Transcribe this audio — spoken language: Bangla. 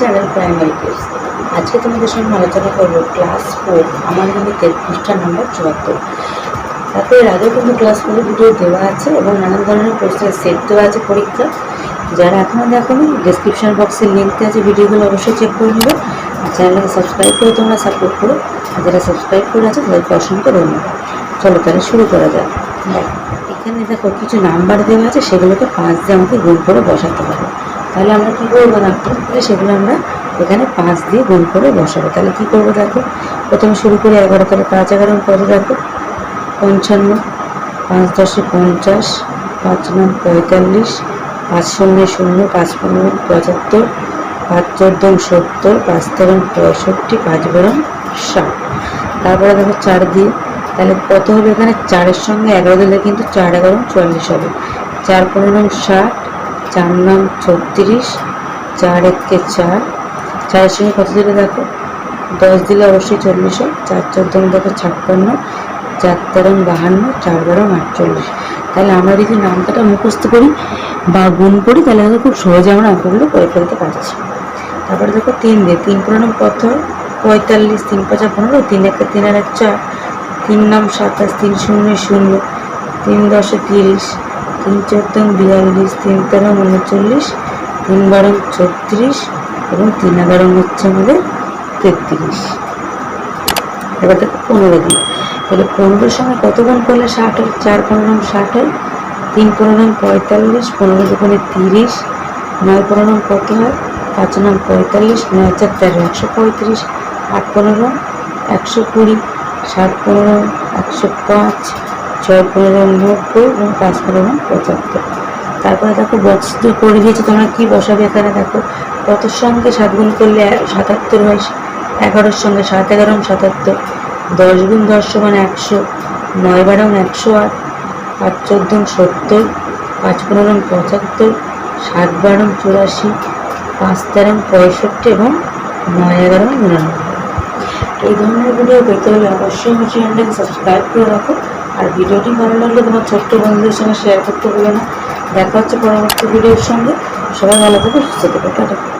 Channel primary tips. আজকে তোমাদের সঙ্গে আলোচনা করব ক্লাস ফোর, আমার গণিতের পৃষ্ঠা নম্বর চুয়াত্তর। তারপরে এর আগেও কিন্তু ক্লাস ফোরের ভিডিও দেওয়া আছে এবং নানান ধরনের প্রশ্নের সেট দেওয়া আছে পরীক্ষা। যারা এখনও দেখোনি ডিসক্রিপশন বক্সে লিঙ্ক দেওয়া আছে ভিডিওগুলো অবশ্যই চেক করে নেবে। আর চ্যানেলটাকে সাবস্ক্রাইব করে তোমরা সাপোর্ট করো। আর যারা সাবস্ক্রাইব করে আছে, তাদেরকে অসংখ্য ধন্যবাদ। চলো তাহলে শুরু করা যাক। এখানে দেখো কিছু নাম্বার দেওয়া আছে, সেগুলোকে পাঁচ দিয়ে আমাকে গুণ করে বসাতে হবে। তাহলে আমরা কী করব তাহলে সেগুলো আমরা এখানে পাঁচ দিয়ে গুণ করে বসাবো। তাহলে কী করব দেখো? প্রথমে শুরু করে এগারো তাহলে পাঁচ এগারো কত দেখো? পঞ্চান্ন, পাঁচ দশে পঞ্চাশ, পাঁচ নং পঁয়তাল্লিশ, পাঁচ শূন্য শূন্য, পাঁচ পনেরো পঁচাত্তর, পাঁচ চোদ্দ সত্তর, পাঁচ তেরো পঁয়ষট্টি, পাঁচ বেরো ষাট। তারপরে দেখো চার দিয়ে, তাহলে কত হবে এখানে? চারের সঙ্গে এগারো দিলে কিন্তু চার এগারো চুয়াল্লিশ হবে। চার পনেরো ষাট চার নাম ছত্রিশ, চার একে চার। চারের সঙ্গে কত দিলে দেখো? দশ দিলে অবশ্যই চল্লিশ হয়। চার চোদ্দ দেখো ছাপ্পান্ন, চার তেরো বাহান্ন, চার বারো আটচল্লিশ। তাহলে আমরা যদি নামটা মুখস্থ করি বা গুণ করি, তাহলে দেখো খুব সহজে আমরা অঙ্কগুলো করে ফেলতে পারছি। তারপরে দেখো তিন দিয়ে, তিন পনেরো কত? পঁয়তাল্লিশ, তিন পাঁচা পনেরো, তিন একে তিন আর এক চার। তিন নাম সাতাশ, তিন শূন্য শূন্য। তিন দশে তিরিশ। তিন চোদ্দ বিয়াল্লিশ, তিন তেরো, উনচল্লিশ, তিন বারো, ছত্রিশ এবং তিন এগারো হচ্ছে আমাদের তেত্রিশ। এবার দেখো পনেরো দিন। তাহলে পনেরোর সময় কত গুণ করলে ষাট হয়? চার পনেরো ষাট হয়। তিন পনেরো পঁয়তাল্লিশ, পনেরো দোকানে তিরিশ, নয় পনেরো কত হয়? পাঁচ নাম পঁয়তাল্লিশ, নয় চার তেরো, একশো পঁয়ত্রিশ, আট পনেরো, একশো কুড়ি সাত পনেরো, একশো পাঁচ ছয় পনেরো নব্বই এবং পাঁচ পনেরো পঁচাত্তর তারপরে দেখো বক্স দিয়ে করে দিয়েছে, তোমরা কী বসাবে এখানে দেখো। কতর সঙ্গে সাত গুণ করলে সাতাত্তর হয়, এগারোর সঙ্গে সাত, এগারো সাতাত্তর। দশ গুণ দশ সমান একশো, নয় বারো একশো আট, পাঁচ চোদ্দ সত্তর, পাঁচ পনেরো পঁচাত্তর, সাত বারো চুরাশি, পাঁচ তেরো পঁয়ষট্টি এবং নয় এগারো নিরানব্বই। এই ধরনের ভিডিও পেতে হলে অবশ্যই আমার চ্যানেলটাকে সাবস্ক্রাইব করে রাখো। আর ভিডিওটি ভালো লাগলে তোমার ছোট্ট বন্ধুদের সঙ্গে শেয়ার করতে ভুলো না। দেখা হচ্ছে পরবর্তী ভিডিওর সঙ্গে। সবাই ভালো থেকে, সুস্থ থাকে